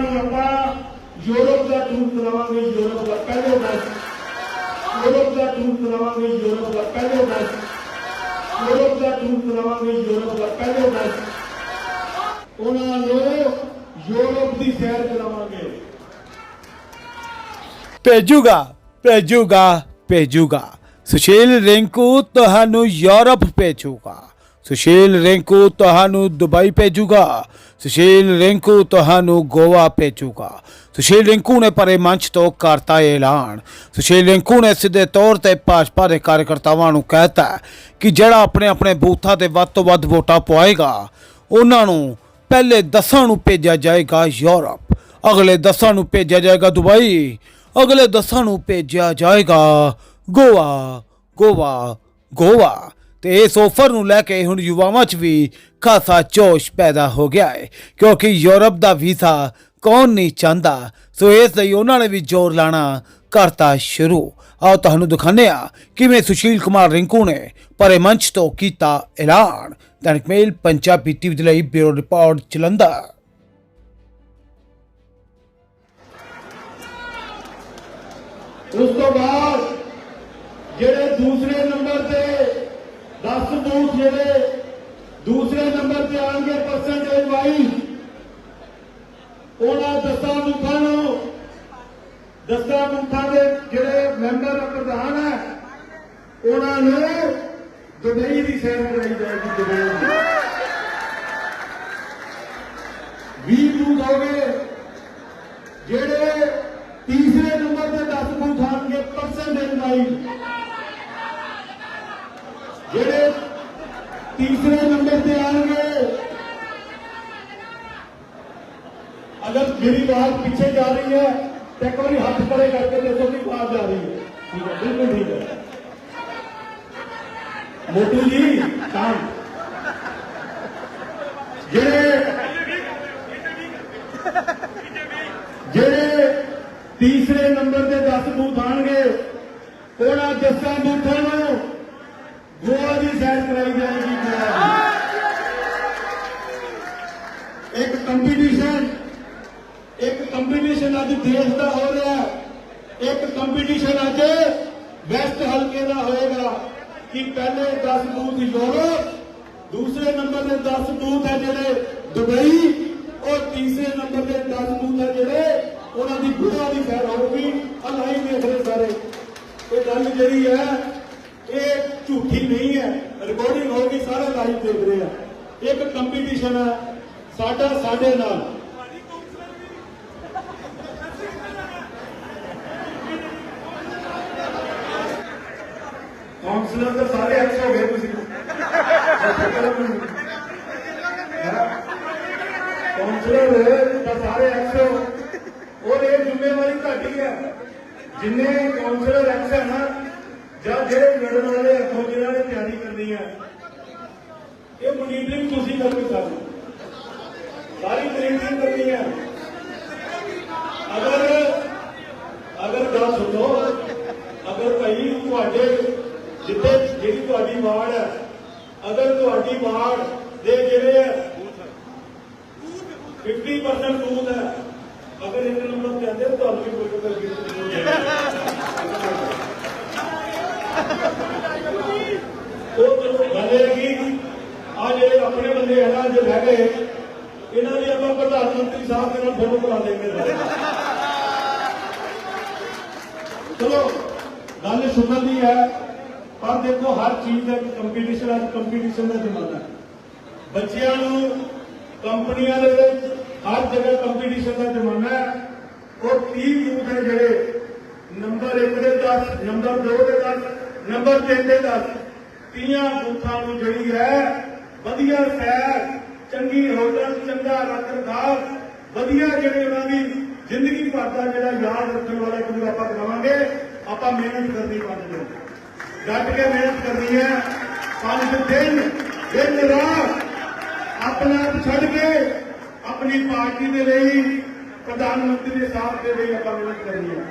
ਨੂੰ ਆਪਾਂ ਯੂਰਪ ਦਾ ਟੂਰ ਕਰਾਵਾਂਗੇ ਯੂਰਪ ਦਾ ਪਹਿਲੇ ਮੈਚ ਯੂਰਪ ਦਾ ਟੂਰ ਕਰਾਵਾਂਗੇ ਯੂਰਪ ਦਾ ਪਹਿਲੇ ਮੈਚ ਯੂਰਪ ਦਾ ਟੂਰ ਕਰਾਵਾਂਗੇ ਯੂਰਪ ਦਾ ਪਹਿਲੇ ਮੈਚ ਉਹਨਾਂ ਨੂੰ ਯੂਰਪ ਦੀ ਸੈਰ ਕਰਾਵਾਂਗੇ। ਭੇਜੂਗਾ ਭੇਜੂਗਾ ਭੇਜੂਗਾ। ਸੁਸ਼ੀਲ ਰਿੰਕੂ ਤੁਹਾਨੂੰ ਯੂਰਪ ਭੇਜੂਗਾ। ਸੁਸ਼ੀਲ ਰਿੰਕੂ ਤੁਹਾਨੂੰ ਦੁਬਈ ਭੇਜੂਗਾ। ਸੁਸ਼ੀਲ ਰਿੰਕੂ ਤੁਹਾਨੂੰ ਗੋਆ ਭੇਜੂਗਾ ਸੁਸ਼ੀਲ ਰਿੰਕੂ ਨੇ ਪਰੇ ਮੰਚ ਤੋਂ ਕਰਤਾ ਐਲਾਨ ਸੁਸ਼ੀਲ ਰਿੰਕੂ ਨੇ ਸਿੱਧੇ ਤੌਰ ਤੇ ਭਾਜਪਾ ਦੇ ਕਾਰਜਕਰਤਾਵਾਂ ਨੂੰ ਕਹਿਤਾ ਕਿ ਜਿਹੜਾ ਆਪਣੇ ਆਪਣੇ ਬੂਥਾਂ ਤੇ ਵੱਧ ਤੋਂ ਵੱਧ ਵੋਟਾਂ ਪਵਾਏਗਾ ਉਹਨਾਂ ਨੂੰ ਪਹਿਲੇ 10 ਨੂੰ ਭੇਜਿਆ ਜਾਏਗਾ ਯੂਰਪ ਅਗਲੇ 10 ਨੂੰ ਭੇਜਿਆ ਜਾਏਗਾ ਦੁਬਈ ਅਗਲੇ 10 ਨੂੰ ਭੇਜਿਆ ਜਾਏਗਾ ਗੋਆ ਗੋਆ ਗੋਆ ਤੇ ਇਸ ਆਫਰ ਨੂੰ ਲੈ ਕੇ ਹੁਣ ਯੁਵਾਵਾਂ 'ਚ ਵੀ ਖਾਸਾ ਜੋਸ਼ ਪੈਦਾ ਹੋ ਗਿਆ ਹੈ। ਕਿਉਂਕਿ ਯੂਰਪ ਦਾ ਵੀਜ਼ਾ ਕੌਣ ਨਹੀਂ ਚਾਹੁੰਦਾ, ਸੋ ਇਸ ਲਈ ਉਹਨਾਂ ਨੇ ਵੀ ਜ਼ੋਰ ਲਾਣਾ ਕਰਤਾ ਸ਼ੁਰੂ। ਆਓ ਤੁਹਾਨੂੰ ਦਿਖਾਉਂਦੇ ਆ ਕਿਵੇਂ ਸੁਸ਼ੀਲ ਕੁਮਾਰ ਰਿੰਕੂ ਨੇ ਪਰੇ ਮੰਚ ਤੋਂ ਕੀਤਾ ਐਲਾਨ। ਦੈਨਿਕ ਮੇਲ, ਪੰਜਾਬੀ ਟੀਵੀ ਦੇ ਲਈ ਬਿਊਰੋ ਰਿਪੋਰਟ, ਜਲੰਧਰ। ਉਸ ਤੋਂ ਬਾਅਦ ਜਿਹੜੇ ਦੂਸਰੇ ਨੰਬਰ ਤੇ 10 ਬੂਥ ਜਿਹੜੇ ਦੂਸਰੇ ਨੰਬਰ ਤੇ ਆਣਗੇ ਪਰਸੈਂਟੇਜ ਵਾਈਜ਼ ਉਹਨਾਂ ਦਸਾਂ ਬੂਥਾਂ ਨੂੰ, ਦਸਾਂ ਬੂਥਾਂ ਦੇ ਜਿਹੜੇ ਮੈਂਬਰ ਪ੍ਰਧਾਨ ਹੈ ਉਹਨਾਂ ਨੂੰ ਦੁਬਈ ਦੀ ਸੈਰ ਕਰਾਈ ਜਾਏਗੀ, ਦੁਬਈ ਦੀ। 20 ਬੂਥ ਹੋ ਗਏ। ਜਿਹੜੇ ਤੀਸਰੇ ਨੰਬਰ ਤੇ 10 ਬੂਥ ਆਣਗੇ ਪਰਸੈਂਟੇਜ ਵਾਈਜ਼ ਜਿਹੜੇ ਤੀਸਰੇ ਨੰਬਰ ਤੇ ਆਣਗੇ। ਅਗਰ ਮੇਰੀ ਬਾਤ ਪਿੱਛੇ ਜਾ ਰਹੀ ਹੈ, ਤੇ ਇੱਕ ਵਾਰੀ ਹੱਥ ਪਰੇ ਕਰਕੇ ਦੱਸੋ ਕਿ ਬਾਤ ਜਾ ਰਹੀ ਹੈ। ਠੀਕ ਹੈ, ਬਿਲਕੁਲ ਠੀਕ ਹੈ। ਮੋਟੂ ਜੀ ਕੰਮ ਜਿਹੜੇ ਜਿਹੜੇ ਤੀਸਰੇ ਨੰਬਰ ਤੇ 10 ਬੂਥ ਆਣਗੇ, ਉਹਨਾਂ 10 ਬੂਥਾਂ ਨੂੰ ਗੋਆ ਦੀ ਸੈਰ ਕਰਾਈ ਜਾਏਗੀ ਗੋਆ ਦੀ। ਇੱਕ ਕੰਪੀਟੀਸ਼ਨ ਇੱਕ ਕੰਪੀਟੀਸ਼ਨ ਅੱਜ ਦੇਸ਼ ਦਾ ਹੋ ਰਿਹਾ ਇੱਕ ਕੰਪੀਟੀਸ਼ਨ ਅੱਜ ਵੈਸਟ ਹਲਕੇ ਦਾ ਹੋਏਗਾ। ਕਿ ਪਹਿਲੇ 10 ਬੂਥ ਯੂਰਪ ਦੂਸਰੇ ਨੰਬਰ ਤੇ 10 ਬੂਥ ਹੈ ਜਿਹੜੇ ਦੁਬਈ ਔਰ ਤੀਸਰੇ ਨੰਬਰ ਤੇ 10 ਬੂਥ ਹੈ ਜਿਹੜੇ ਉਹਨਾਂ ਦੀ ਗੋਆ ਦੀ ਸੈਰ ਹੋਊਗੀ। ਅਲਾਈ ਦੇਖ ਰਹੇ ਸਾਰੇ। ਇਹ ਗੱਲ ਜਿਹੜੀ ਹੈ, ਇਹ ਝੂਠੀ ਨਹੀਂ ਹੈ। ਰਿਕਾਰਡਿੰਗ ਹੋਊਗੀ ਸਾਰੇ ਲਾਈਵ ਦੇਖ ਰਹੇ ਆ। ਇੱਕ ਕੰਪੀਟੀਸ਼ਨ ਹੈ। ਸਾਡਾ, ਸਾਡੇ ਨਾਲ। ਕਾਉਂਸਲਰ ਤਾਂ ਸਾਰੇ ਐਕਸ ਹੋ ਗਏ ਤੁਸੀਂ। ਕਾਉਂਸਲਰ ਤਾਂ ਸਾਰੇ ਐਕਸ ਹੋ। ਔਰ ਇਹ ਜ਼ਿੰਮੇਵਾਰੀ ਤੁਹਾਡੀ ਹੈ। ਜਿੰਨੇ ਕਾਉਂਸਲਰ ਐਕਸ ਹੈ ਨਾ ਜਾਂ ਜਿਹੜੇ ਲੜਨ ਵਾਲੇ ਅੱਖੋਂ ਜਿਹਨਾਂ ਨੇ ਤਿਆਰੀ ਕਰਨੀ ਹੈ। ਇਹ ਮੋਨੀਟਰਿੰਗ ਤੁਸੀਂ ਕਰਨੀ ਸਾਰੀ ਸਾਰੀ ਮੋਨੀਟਰਿੰਗ ਕਰਨੀ ਹੈ ਅਗਰ ਅਗਰ ਗੱਲ ਸੁਣੋ ਅਗਰ ਤੁਹਾਡੇ ਜਿੱਥੇ ਜਿਹੜੀ ਤੁਹਾਡੀ ਵਾਰਡ ਹੈ, ਅਗਰ ਤੁਹਾਡੀ ਵਾਰਡ ਦੇ ਜਿਹੜੇ 50% ਬੂਥ ਹੈ, ਅਗਰ ਇੱਕ ਨੰਬਰ ਤੇ ਆਂਦੇ ਤੁਹਾਨੂੰ ਵੀ ਕੋਈ ਕੋਈ ਉਹ ਚਲੋ ਗੱਲ ਇਹ ਆ ਜਿਹੜੇ ਆਪਣੇ ਬੰਦੇ ਹੈ ਨਾ ਬਹਿ ਗਏ, ਇਹਨਾਂ ਦੀ ਆਪਾਂ ਪ੍ਰਧਾਨ ਮੰਤਰੀ ਸਾਹਿਬ ਦੇ ਨਾਲ ਫੋਟੋ ਕਰਾ ਦੇਂਗੇ ਚਲੋ ਗੱਲ ਸੁਣਨ ਦੀ ਹੈ, ਪਰ ਦੇਖੋ ਹਰ ਚੀਜ਼ ਦਾ ਕੰਪੀਟੀਸ਼ਨ ਅੱਜ ਕੰਪੀਟੀਸ਼ਨ ਦਾ ਜ਼ਮਾਨਾ ਹੈ। ਬੱਚਿਆਂ ਨੂੰ ਕੰਪਨੀਆਂ ਦੇ ਵਿੱਚ ਹਰ ਜਗ੍ਹਾ ਕੰਪੀਟੀਸ਼ਨ ਦਾ ਜ਼ਮਾਨਾ ਹੈ। ਉਹ 30 ਬੂਥ ਹੈ ਜਿਹੜੇ ਨੰਬਰ 1 ਦੇ 10 ਨੰਬਰ 2 ਦੇ 10 ਨੰਬਰ 3 ਦੇ 10 30 ਬੂਥਾਂ ਨੂੰ ਜਿਹੜੀ ਹੈ, ਵਧੀਆ ਸੈਰ, ਚੰਗੀ ਹੋਟਲ ਚੰਗਾ ਰੱਖ ਰਖਾਵ ਵਧੀਆ ਜਿਹੜੇ ਉਹਨਾਂ ਦੀ ਜ਼ਿੰਦਗੀ ਭਰ ਦਾ ਜਿਹੜਾ ਯਾਦ ਰੱਖਣ ਵਾਲਾ ਇੱਕ ਆਪਾਂ ਕਰਾਵਾਂਗੇ। ਆਪਾਂ ਮਿਹਨਤ ਕਰਨੀ ਪੰਜ ਦਿਨ। ਡਟ ਕੇ ਮਿਹਨਤ ਕਰਨੀ ਹੈ। ਪੰਜ ਦਿਨ ਦਿਨ ਰਾਤ ਆਪਣਾ ਛੱਡ ਕੇ ਆਪਣੀ ਪਾਰਟੀ ਦੇ ਲਈ ਪ੍ਰਧਾਨ ਮੰਤਰੀ ਦੇ ਸਾਥ ਦੇ ਲਈ ਆਪਾਂ ਮਿਹਨਤ ਕਰਨੀ ਹੈ।